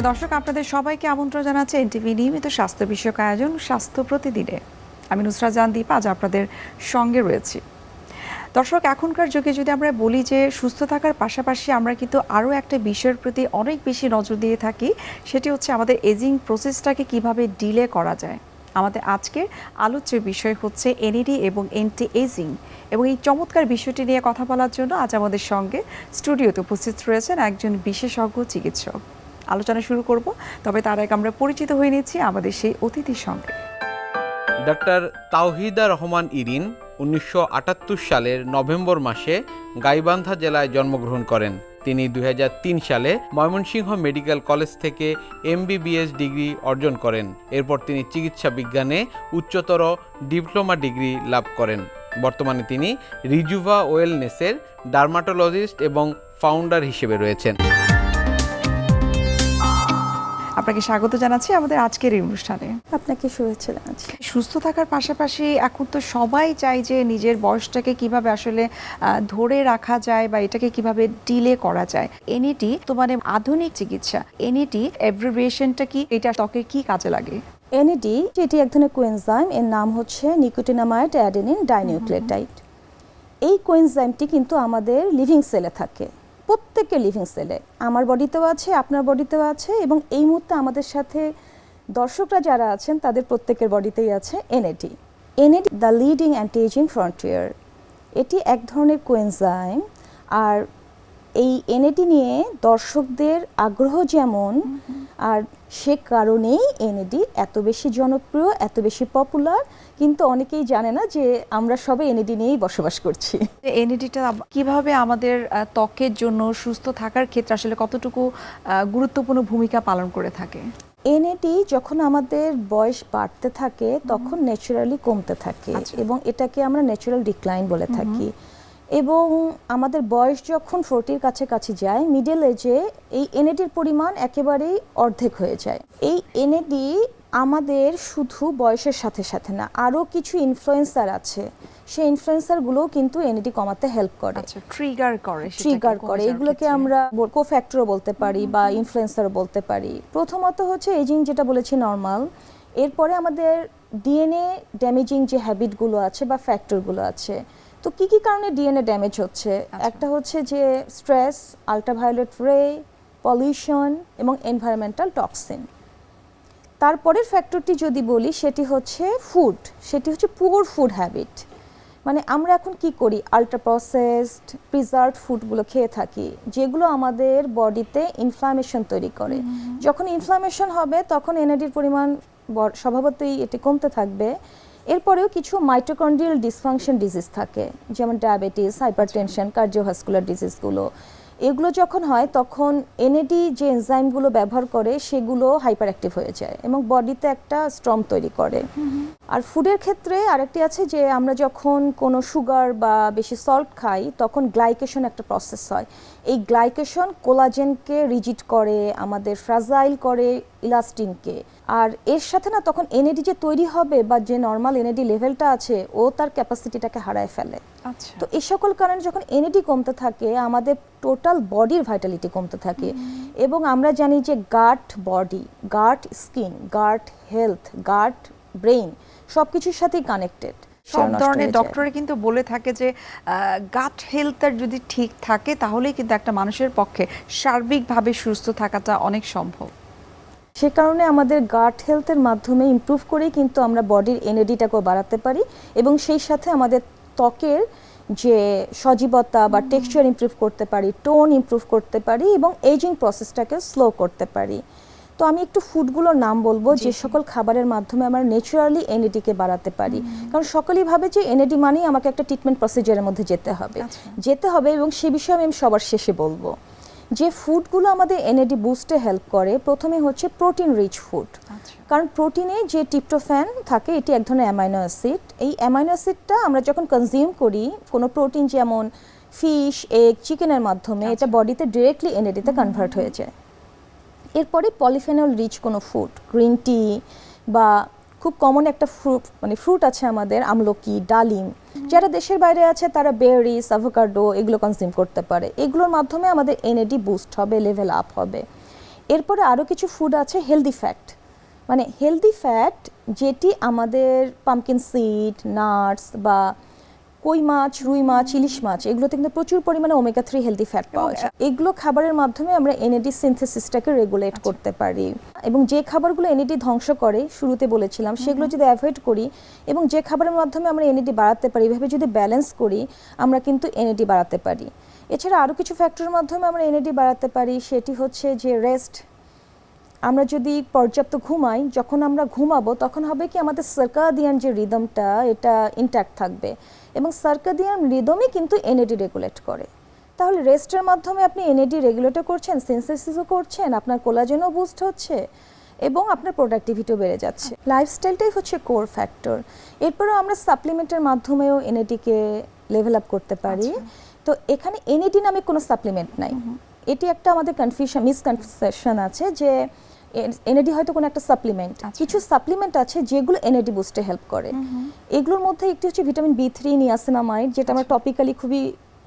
সুপ্রিয় দর্শক, আপনাদের সবাইকে আমন্ত্রণ জানাচ্ছে এনটিভি নিয়মিত স্বাস্থ্য বিষয়ক আয়োজন স্বাস্থ্য প্রতিদিনে। আমি নুসরাত জান দীপা আজ আপনাদের সঙ্গে রয়েছি। দর্শক, এখনকার যুগে যদি আমরা বলি যে সুস্থ থাকার পাশাপাশি আমরা কিন্তু আরও একটা বিষয়ের প্রতি অনেক বেশি নজর দিয়ে থাকি, সেটি হচ্ছে আমাদের এজিং প্রসেসটাকে কীভাবে ডিলে করা যায়। আমাদের আজকের আলোচ্য বিষয় হচ্ছে এনইডি এবং এন্টি এজিং এবং এই চমৎকার বিষয়টি নিয়ে কথা বলার জন্য আজ আমাদের সঙ্গে স্টুডিওতে উপস্থিত রয়েছেন একজন বিশেষজ্ঞ চিকিৎসক। আলোচনা শুরু করব, তবে তার আগে আমরা পরিচিত হয়ে নিচ্ছি আমাদের সেই অতিথির সঙ্গে। ডক্টর তাওহিদা রহমান ইরিন উনিশশো আটাত্তর সালের নভেম্বর মাসে গাইবান্ধা জেলায় জন্মগ্রহণ করেন। তিনি দুই হাজার তিন সালে ময়মনসিংহ মেডিকেল কলেজ থেকে এমবিবিএস ডিগ্রি অর্জন করেন। এরপর তিনি চিকিৎসা বিজ্ঞানে উচ্চতর ডিপ্লোমা ডিগ্রি লাভ করেন। বর্তমানে তিনি রিজুভা ওয়েলনেসের ডার্মাটোলজিস্ট এবং ফাউন্ডার হিসেবে রয়েছেন। আপনাকে স্বাগত জানাচ্ছি আমাদের আজকের এই অনুষ্ঠানে। আপনাকে শুভেচ্ছা জানাচ্ছি। সুস্থ থাকার পাশাপাশি এখন তো সবাই চায় যে নিজের বয়সটাকে কীভাবে আসলে ধরে রাখা যায় বা এটাকে কীভাবে ডিলে করা যায়। এনইটি তো মানে আধুনিক চিকিৎসা। এনইটি অ্যাব্রিভিয়েশনটা কি? এটা ত্বকে কি কাজে লাগে? এনইডি এটি এক ধরনের কোয়েনজাইম এর নাম হচ্ছে নিকোটিনামাইড অ্যাডেনিন ডাইনিউক্লিওটাইড এই কোয়েনজাইমটি কিন্তু আমাদের লিভিং সেলে থাকে। প্রত্যেকের লিভিং সেলে আমার বডিতেও আছে, আপনার বডিতেও আছে এবং এই মুহূর্তে আমাদের সাথে দর্শকরা যারা আছেন, তাদের প্রত্যেকের বডিতেই আছে NAD NAD the leading anti aging frontier এটি এক ধরনের কোয়েনজাইম আর এই এনএডি নিয়ে দর্শকদের আগ্রহ যেমন আর সে কারণেই এনএডি এত বেশি জনপ্রিয় এত বেশি পপুলার কিন্তু অনেকেই জানে না যে আমরা সবাই এনএডি নিয়েই বসবাস করছি। এনইডিটা কীভাবে আমাদের ত্বকের জন্য সুস্থ থাকার ক্ষেত্রে আসলে কতটুকু গুরুত্বপূর্ণ ভূমিকা পালন করে থাকে? এনএডি যখন আমাদের বয়স বাড়তে থাকে তখন ন্যাচারালি কমতে থাকে আচ্ছা। এবং এটাকে আমরা ন্যাচারাল ডিক্লাইন বলে থাকি। এবং আমাদের বয়স যখন ফোরটির কাছাকাছি যায় মিডল এজে এই এনএডির পরিমাণ একেবারেই অর্ধেক হয়ে যায়। এই এনএডি আমাদের শুধু বয়সের সাথে সাথে না আরও কিছু ইনফ্লুয়েন্সার আছে। সেই ইনফ্লুয়েন্সারগুলোও কিন্তু এনএডি কমাতে হেল্প করে। আচ্ছা ট্রিগার করে সেটাকে ট্রিগার করে। এগুলোকে। আমরা কোফ্যাক্টরও বলতে পারি বা ইনফ্লুয়েন্সারও বলতে পারি। প্রথমত হচ্ছে এজিং যেটা বলেছি নর্মাল এরপরে আমাদের ডিএনএ ড্যামেজিং যে হ্যাবিটগুলো আছে বা ফ্যাক্টরগুলো আছে তো কি কি কারণে ডিএনএ ড্যামেজ হচ্ছে? আচ্ছা। একটা হচ্ছে যে স্ট্রেস আলট্রাভায়োলেট রে পলিউশন এবং এনভায়রনমেন্টাল টক্সিন তারপরের ফ্যাক্টরটি যদি বলি সেটি হচ্ছে ফুড সেটি হচ্ছে পুয়ার ফুড হ্যাবিট মানে আমরা এখন কি করি? আলট্রা প্রসেসড প্রিজার্ভ ফুডগুলো খেয়ে থাকি যেগুলো আমাদের বডিতে ইনফ্লামেশন তৈরি করে। যখন ইনফ্লামেশন হবে তখন এনার্জির পরিমাণ স্বভাবতই এটি কমতে থাকবে। এরপরেও কিছু মাইটোকন্ড্রিয়াল ডিসফাংশন ডিজিজ থাকে যেমন ডায়াবেটিস হাইপারটেনশন কার্ডিওভাস্কুলার ডিজিজগুলো এগুলো যখন হয় তখন এনএডি যে এনজাইমগুলো ব্যবহার করে সেগুলো হাইপার অ্যাক্টিভ হয়ে যায় এবং বডিতে একটা স্ট্রম তৈরি করে। আর ফুডের ক্ষেত্রে আরেকটি আছে যে আমরা যখন কোনো সুগার বা বেশি সল্ট খাই তখন গ্লাইকেশন একটা প্রসেস হয়। এই গ্লাইকেশন কোলাজেনকে রিজিট করে আমাদের ফ্রাজাইল করে ইলাস্টিনকে আর এর সাথে না তখন এনএডি যে তৈরি হবে বা যে নর্মাল এনএডি লেভেলটা আছে ও তার ক্যাপাসিটিটাকে হারায় ফেলে। আচ্ছা। তো এই সকল কারণে যখন এনএডি কমতে থাকে আমাদের টোটাল বডির ভাইটালিটি কমতে থাকে। এবং আমরা জানি যে gut body gut skin gut health gut brain সব কিছুর সাথেই কানেক্টেড সব ধরনের ডক্টরে কিন্তু বলে থাকে যে গাট হেলথের যদি ঠিক থাকে তাহলেই কিন্তু একটা মানুষের পক্ষে সার্বিকভাবে সুস্থ থাকাটা অনেক সম্ভব। সে কারণে আমাদের গাট হেলথের মাধ্যমে ইমপ্রুভ করেই কিন্তু আমরা বডির এনার্জিটাকেও বাড়াতে পারি এবং সেই সাথে আমাদের ত্বকের যে সজীবতা বা টেক্সচার ইমপ্রুভ করতে পারি টোন ইম্প্রুভ করতে পারি এবং এজিং প্রসেসটাকে স্লো করতে পারি। তো আমি একটু ফুডগুলোর নাম বলব যে সকল খাবারের মাধ্যমে আমরা ন্যাচারালি এনএডিকে বাড়াতে পারি। কারণ সকলেই ভাবে যে এনএডি মানেই আমাকে একটা ট্রিটমেন্ট প্রসিজারের মধ্যে যেতে হবে। আচ্ছা। যেতে হবে এবং সে বিষয়ে আমি সবার শেষে বলব। যে ফুডগুলো আমাদের এনএডি বুস্টে হেল্প করে প্রথমে হচ্ছে প্রোটিন রিচ ফুড। আচ্ছা। কারণ প্রোটিনে যে টিপটোফ্যান থাকে এটি এক ধরনের অ্যামাইনো অ্যাসিড। এই অ্যামাইনো অ্যাসিডটা আমরা যখন কনজিউম করি কোনো প্রোটিন যেমন ফিশ এগ চিকেনের মাধ্যমে এটা বডিতে ডিরেক্টলি এনএডিতে কনভার্ট হয়ে যায়। এরপরে পলিফেনল রিচ কোনো ফুড গ্রিন টি বা খুব কমন একটা ফ্রুট মানে ফ্রুট আছে আমাদের আমলকি ডালিম। যারা দেশের বাইরে আছে তারা বেরিস অ্যাভোকাডো এগুলো কনজিউম করতে পারে। এগুলোর মাধ্যমে আমাদের এনএডি বুস্ট হবে লেভেল আপ হবে। এরপরে আরও কিছু ফুড আছে হেলদি ফ্যাট মানে হেলদি ফ্যাট যেটি আমাদের পামকিন সিড নাটস বা কই মাছ রুই মাছ ইলিশ মাছ এগুলোতে কিন্তু প্রচুর পরিমাণে ওমেগা থ্রি হেলদি ফ্যাট পাওয়া যায়। এগুলো খাবারের মাধ্যমে আমরা এনএডি সিনথেসিসটাকে রেগুলেট করতে পারি। এবং যে খাবারগুলো এনএডি ধ্বংস করে শুরুতে বলেছিলাম সেগুলো যদি অ্যাভয়েড করি এবং যে খাবারের মাধ্যমে আমরা এনএডি বাড়াতে পারি এভাবে যদি ব্যালেন্স করি আমরা কিন্তু এনএডি বাড়াতে পারি। এছাড়া আরও কিছু ফ্যাক্টরের মাধ্যমে আমরা এনএডি বাড়াতে পারি সেটি হচ্ছে যে রেস্ট আমরা যদি পর্যাপ্ত ঘুমাই যখন আমরা ঘুমাবো তখন হবে কি আমাদের সার্কাদিয়ান যে রিদমটা এটা ইনট্যাক্ট থাকবে। এবং সার্কাদিয়ান রিদমই কিন্তু এনএডি রেগুলেট করে। তাহলে রেস্টের মাধ্যমে আপনি এনএডি রেগুলেটও করছেন সেন্সেসিসও করছেন আপনার কোলাজেনও বুস্ট হচ্ছে এবং আপনার প্রোডাক্টিভিটিও বেড়ে যাচ্ছে। লাইফস্টাইলটাই হচ্ছে কোর ফ্যাক্টর এরপরেও আমরা সাপ্লিমেন্টের মাধ্যমেও এনএডিকে লেভেল আপ করতে পারি। তো এখানে এনএডি নামে কোনো সাপ্লিমেন্ট নাই। এটি একটা আমাদের কনফিউশন মিসকনসেপশন আছে যে এনএডি হয়তো কোনো একটা সাপ্লিমেন্ট আচ্ছা। কিছু সাপ্লিমেন্ট আছে যেগুলো এনএডি বুস্টে হেল্প করে। এগুলোর মধ্যে একটি হচ্ছে ভিটামিন বি থ্রি নিয়াসিনামাইড যেটা আমরা টপিক্যালি খুবই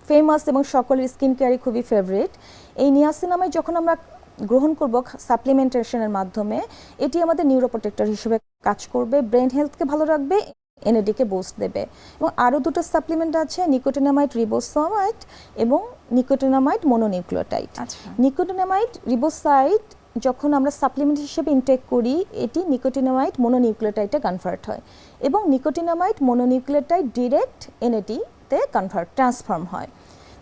ফেমাস এবং সকলের স্কিন কেয়ারে খুবই ফেভারিট এই নিয়াসিনামাইড যখন আমরা গ্রহণ করব সাপ্লিমেন্টেশনের মাধ্যমে এটি আমাদের নিউরোপ্রোটেক্টর হিসেবে কাজ করবে ব্রেন হেলথকে ভালো রাখবে এনএডিকে বুস্ট দেবে। এবং আরও দুটো সাপ্লিমেন্ট আছে নিকোটিনামাইড রিবোসোমাইড এবং নিকোটিনামাইড মোনোনিউক্লিওটাইড আচ্ছা। নিকোটিনামাইড রিবোসাইড যখন আমরা সাপ্লিমেন্ট হিসেবে ইনটেক করি এটি নিকোটিনামাইড মোনোনিউক্লিওটাইডে কনভার্ট হয় এবং নিকোটিনামাইড মোনোনিউক্লিওটাইড ডিরেক্ট এনএটিতে কনভার্ট ট্রান্সফর্ম হয়।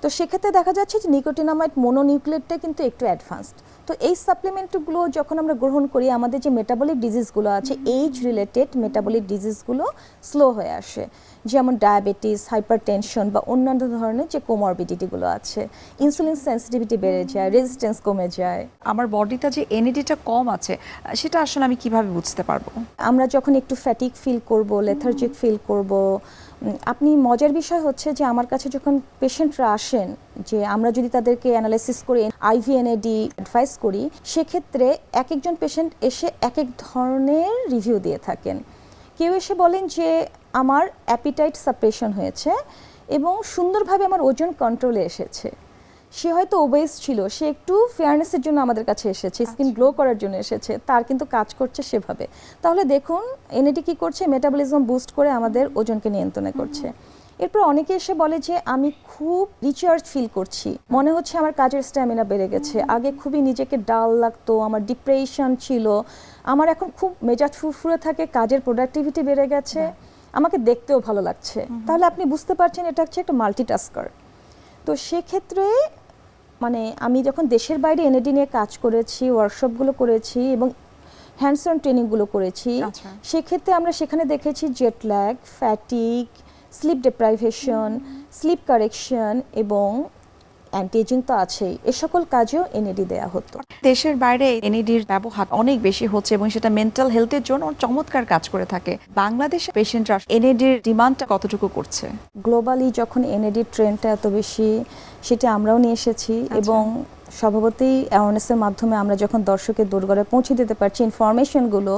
তো সেক্ষেত্রে দেখা যাচ্ছে যে নিকোটিনামাইড মোনোনিউক্লিয়েটটা কিন্তু একটু অ্যাডভান্সড তো এই সাপ্লিমেন্টগুলো যখন আমরা গ্রহণ করি আমাদের যে মেটাবলিক ডিজিজগুলো আছে এইজ রিলেটেড মেটাবলিক ডিজিজগুলো স্লো হয়ে আসে। যেমন ডায়াবেটিস হাইপারটেনশন বা অন্যান্য ধরনের যে কোমরবিডিটিগুলো আছে ইনসুলিন সেন্সিটিভিটি বেড়ে যায় রেজিস্ট্যান্স কমে যায়। আমার বডিটা যে এনএডিটা কম আছে সেটা আসলে আমি কীভাবে বুঝতে পারব? আমরা যখন একটু ফ্যাটিক ফিল করব লেথার্জিক ফিল করব আপনি মজার বিষয় হচ্ছে যে আমার কাছে যখন পেশেন্টরা আসেন যে আমরা যদি তাদেরকে অ্যানালাইসিস করে আইভিএনএডি অ্যাডভাইস করি সেক্ষেত্রে এক একজন পেশেন্ট এসে এক এক ধরনের রিভিউ দিয়ে থাকেন। কেউ এসে বলেন যে আমার অ্যাপিটাইট সাপ্রেশন হয়েছে এবং সুন্দরভাবে আমার ওজন কন্ট্রোলে এসেছে। সে হয়তো ওবেস ছিল সে একটু ফেয়ারনেসের জন্য আমাদের কাছে এসেছে স্কিন গ্লো করার জন্য এসেছে তার কিন্তু কাজ করছে সেভাবে। তাহলে দেখুন এনএটি কি করছে? মেটাবলিজম বুস্ট করে আমাদের ওজনকে নিয়ন্ত্রণে করছে। এরপর অনেকে এসে বলে যে আমি খুব রিচার্জ ফিল করছি। মনে হচ্ছে আমার কাজের স্ট্যামিনা বেড়ে গেছে। আগে খুবই নিজেকে ডাল লাগতো আমার ডিপ্রেশন ছিল আমার এখন খুব মেজাজ ফুরফুরে থাকে কাজের প্রোডাক্টিভিটি বেড়ে গেছে। আমাকে দেখতেও ভালো লাগছে। তাহলে আপনি বুঝতে পারছেন এটা হচ্ছে একটা মাল্টিটাস্কার তো সেক্ষেত্রে মানে আমি যখন দেশের বাইরে এনএডি নিয়ে কাজ করেছি ওয়ার্কশপগুলো করেছি এবং হ্যান্ডসন অন ট্রেনিংগুলো করেছি আচ্ছা। সেক্ষেত্রে আমরা সেখানে দেখেছি jet lag fatigue sleep deprivation sleep correction এবং অ্যান্টিএজিং তো আছেই। এ সকল কাজেও এনএডি দেওয়া হতো। দেশের বাইরে এনএডির ব্যবহার অনেক বেশি হচ্ছে এবং সেটা মেন্টাল হেলথের জন্য চমৎকার কাজ করে থাকে। বাংলাদেশে পেশেন্টরা এনএডির ডিমান্ডটা কতটুকু করছে? গ্লোবালি যখন এনএডির ট্রেন্ডটা এত বেশি সেটা আমরাও নিয়ে এসেছি এবং স্বভাবতই অ্যাওয়ারনেসের মাধ্যমে আমরা যখন দর্শকের দোরগড়ে পৌঁছে দিতে পারছি ইনফরমেশনগুলো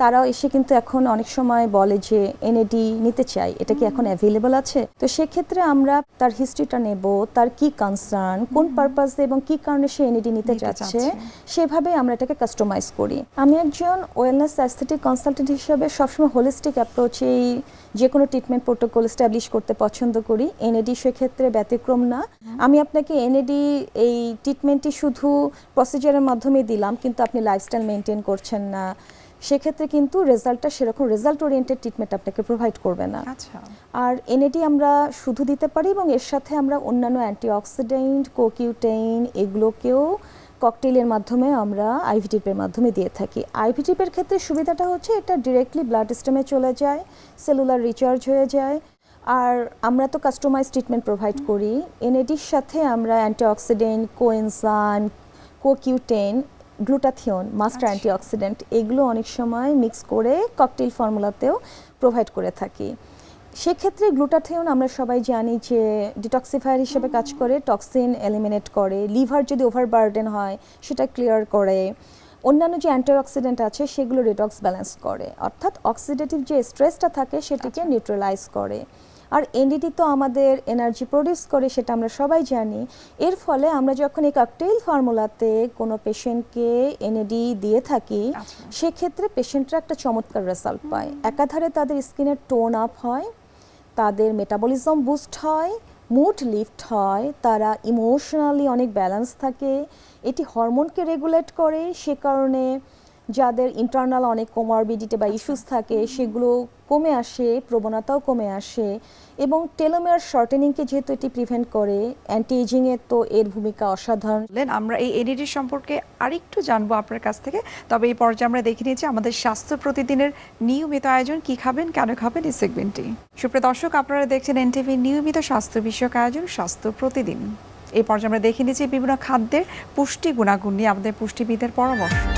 তারাও এসে কিন্তু এখন অনেক সময় বলে যে এনএডি নিতে চাই এটা কি এখন অ্যাভেলেবল আছে? তো সেক্ষেত্রে আমরা তার হিস্ট্রিটা নেব তার কি কনসার্ন কোন পারপাসে এবং কি কারণে সে এনএডি নিতে চাচ্ছে। সেভাবে আমরা এটাকে কাস্টমাইজ করি। আমি একজন ওয়েলনেস অ্যাস্থেটিক কনসালটেন্ট হিসেবে সবসময় হোলিস্টিক অ্যাপ্রোচেই যে কোনো ট্রিটমেন্ট প্রোটোকল স্ট্যাবলিশ করতে পছন্দ করি। এনএডি সেক্ষেত্রে ব্যতিক্রম না। আমি আপনাকে এনএডি এই ট্রিটমেন্টটি শুধু প্রসিজারের মাধ্যমে দিলাম কিন্তু আপনি লাইফস্টাইল মেনটেন করছেন না। সেক্ষেত্রে কিন্তু রেজাল্টটা সেরকম রেজাল্ট ওরিয়েন্টেড ট্রিটমেন্ট আপনাকে প্রোভাইড করবে না। আচ্ছা। আর এনএডি আমরা শুধু দিতে পারি এবং এর সাথে আমরা অন্যান্য অ্যান্টিঅক্সিডেন্ট কোকিউটেইন এগুলোকেও ককটেলের মাধ্যমে আমরা আইভিটিপের মাধ্যমে দিয়ে থাকি। আইভি আইভিটিপের ক্ষেত্রে সুবিধাটা হচ্ছে এটা ডিরেক্টলি ব্লাড সিস্টেমে চলে যায় সেলুলার রিচার্জ হয়ে যায়। আর আমরা তো কাস্টমাইজ ট্রিটমেন্ট প্রোভাইড করি। এনএডির সাথে আমরা antioxidant coenzyme co Q ten glutathione master আচ্ছা। অ্যান্টিঅক্সিডেন্ট এগুলো অনেক সময় মিক্স করে ককটেল ফর্মুলাতেও প্রোভাইড করে থাকি। সেক্ষেত্রে গ্লুটাথিয়ন আমরা সবাই জানি যে ডিটক্সিফায়ার হিসেবে কাজ করে টক্সিন এলিমিনেট করে লিভার যদি ওভারবার্ডেন হয় সেটা ক্লিয়ার করে। অন্যান্য যে অ্যান্টিঅক্সিডেন্ট আছে সেগুলো রিডক্স ব্যালেন্স করে। অর্থাৎ অক্সিডেটিভ যে স্ট্রেসটা থাকে সেটাকে নিউট্রালাইজ করে। আর এনডিটি তো আমাদের এনার্জি প্রডিউস করে সেটা আমরা সবাই জানি। এর ফলে আমরা যখন এই ককটেল ফর্মুলাতে কোনো পেশেন্টকে এনএডি দিয়ে থাকি আচ্ছা। সেক্ষেত্রে পেশেন্টরা একটা চমৎকার রেজাল্ট পায়। একাধারে তাদের স্কিনের টোন আপ হয় তাদের মেটাবলিজম বুস্ট হয় মুড লিফট হয় তারা ইমোশনালি অনেক ব্যালেন্স থাকে এটি হরমোনকে রেগুলেট করে সে কারণে যাদের ইন্টারনাল অনেক কোমরবিডিটি বা ইস্যুস থাকে, সেগুলো কমে আসে, প্রবণতাও কমে আসে এবং টেলোমেয়ার শর্টেনিংকে যেহেতু এটি প্রিভেন্ট করে অ্যান্টি এজিংয়ের তো এর ভূমিকা অসাধারণ। আমরা এই এনইডি সম্পর্কে আরেকটু জানব আপনার কাছ থেকে। তবে এই পর্যায়ে আমরা দেখে নিয়েছি আমাদের স্বাস্থ্য প্রতিদিনের নিয়মিত আয়োজন, কি খাবেন, কেন খাবেন এই সেগমেন্টটি সুপ্রিয় দর্শক, আপনারা দেখছেন এনটিভি নিয়মিত স্বাস্থ্য বিষয়ক আয়োজন, স্বাস্থ্য প্রতিদিন। এই পর্যায়ে আমরা দেখে নিয়েছি বিভিন্ন খাদ্যের পুষ্টি গুণাগুণ নিয়ে আমাদের পুষ্টিবিদের পরামর্শ।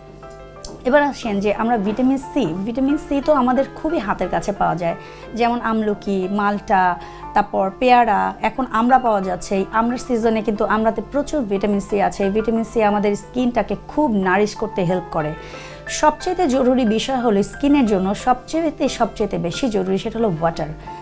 এবার আসেন যে আমরা ভিটামিন সি ভিটামিন সি তো আমাদের খুবই হাতের কাছে পাওয়া যায়। যেমন আমলকি, মালটা, তারপর পেয়ারা, এখন আমরা পাওয়া যাচ্ছে। এই আমরার সিজনে কিন্তু আমরাতে প্রচুর ভিটামিন সি আছে। এই ভিটামিন সি আমাদের স্কিনটাকে খুব নারিশ করতে হেল্প করে। সবচেয়ে জরুরি বিষয় হলো স্কিনের জন্য সবচেয়েতে সবচেয়ে বেশি জরুরি সেটা হলো ওয়াটার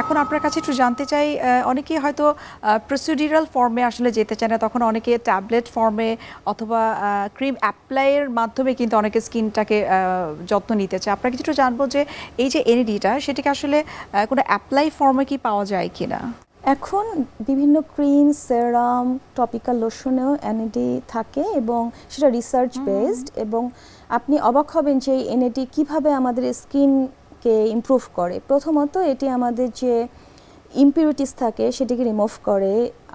এখন আপনার কাছে একটু জানতে চাই অনেকেই হয়তো প্রসিডিউরাল ফর্মে আসলে যেতে চায় না তখন অনেকে ট্যাবলেট ফর্মে অথবা ক্রিম অ্যাপ্লাইয়ের মাধ্যমে কিন্তু অনেকে স্কিনটাকে যত্ন নিতে চায়। আপনার কিছু একটু জানব যে এই যে এনইডিটা সেটাকে আসলে কোনো অ্যাপ্লাই ফর্মে কি পাওয়া যায় কিনা? এখন বিভিন্ন ক্রিম সেরাম টপিক্যাল লোশনেও এনএডি থাকে এবং সেটা রিসার্চ বেসড এবং আপনি অবাক হবেন যে এই এনএডি কীভাবে আমাদের স্কিনকে ইমপ্রুভ করে। প্রথমত এটি আমাদের যে ইম্পিউরিটিস থাকে সেটিকে রিমুভ করে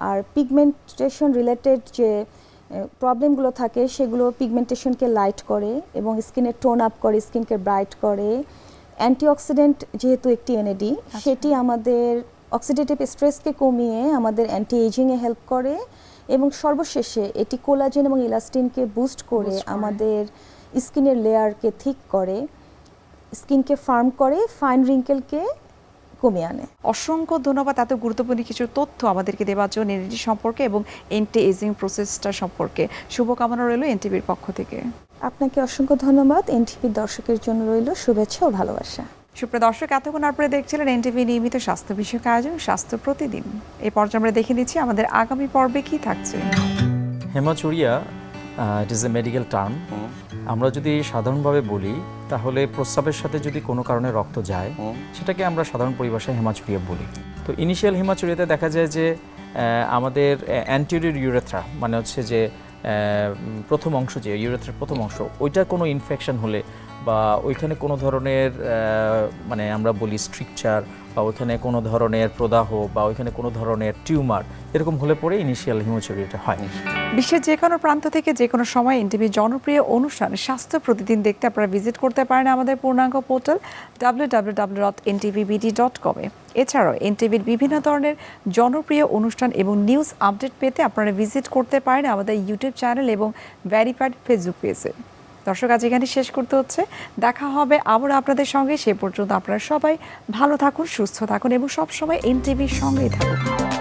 আর পিগমেন্টেশন রিলেটেড যে প্রবলেমগুলো থাকে সেগুলো পিগমেন্টেশনকে লাইট করে এবং স্কিনের টোন আপ করে স্কিনকে ব্রাইট করে। অ্যান্টিঅক্সিডেন্ট যেহেতু একটি এনএডি সেটি আমাদের অক্সিডেটিভ স্ট্রেসকে কমিয়ে আমাদের অ্যান্টি এজিংয়ে হেল্প করে এবং সর্বশেষে এটি কোলাজেন এবং ইলাস্টিনকে বুস্ট করে। আমাদের স্কিনের লেয়ারকে ঠিক করে। স্কিনকে ফার্ম করে ফাইন রিঙ্কেলকে কমিয়ে আনে। অসংখ্য ধন্যবাদ এত গুরুত্বপূর্ণ কিছু তথ্য আমাদেরকে দেওয়ার জন্য এনটি সম্পর্কে এবং এন্টি এজিং প্রসেসটা সম্পর্কে। শুভকামনা রইল এনটিভির পক্ষ থেকে। আপনাকে অসংখ্য ধন্যবাদ। এনটিভির দর্শকের জন্য রইল শুভেচ্ছা ও ভালোবাসা। সুপ্রিয় দর্শক এতক্ষণ আপনারা দেখছিলেন এনটিভি নিয়মিত স্বাস্থ্য বিষয়ক আয়োজন স্বাস্থ্য প্রতিদিন। এই পর্যায়ে আমরা দেখে নিচ্ছি আমাদের আগামী পর্বে কি থাকছে। Hematuria it is a medical term আমরা যদি সাধারণভাবে বলি তাহলে প্রস্রাবের সাথে যদি কোনো কারণে রক্ত যায় সেটাকে আমরা সাধারণ পরিভাষায় হেমাচুরিয়া বলি। তো ইনিশিয়াল হেমাচুরিয়াতে দেখা যায় যে আমাদের অ্যান্টিরিয়র ইউরেথ্রা মানে হচ্ছে যে প্রথম অংশ যে ইউরেথ্রার প্রথম অংশ ওইটা কোনো ইনফেকশন হলে বা ওইখানে কোনো ধরনের মানে আমরা বলি স্ট্রিকচার বা ওইখানে কোনো ধরনের প্রদাহ বা ওইখানে কোনো ধরনের টিউমার এরকম হলে পরে ইনিশিয়াল হিমোচুরিয়াটা হয়। বিশ্বের যে কোনো প্রান্ত থেকে যে কোনো সময় এনটিভির জনপ্রিয় অনুষ্ঠান স্বাস্থ্য প্রতিদিন দেখতে আপনারা ভিজিট করতে পারেন আমাদের পূর্ণাঙ্গ portal W W W dot dot এছাড়াও এনটিভির বিভিন্ন ধরনের জনপ্রিয় অনুষ্ঠান এবং নিউজ আপডেট পেতে আপনারা ভিজিট করতে পারেন আমাদের ইউটিউব চ্যানেল এবং ভ্যারিফাইড ফেসবুক পেজে দর্শক, আজ এখানে শেষ করতে হচ্ছে। দেখা হবে আবার আপনাদের সঙ্গে। সে পর্যন্ত আপনারা সবাই ভালো থাকুন, সুস্থ থাকুন এবং সবসময় এনটিভির সঙ্গেই থাকুন।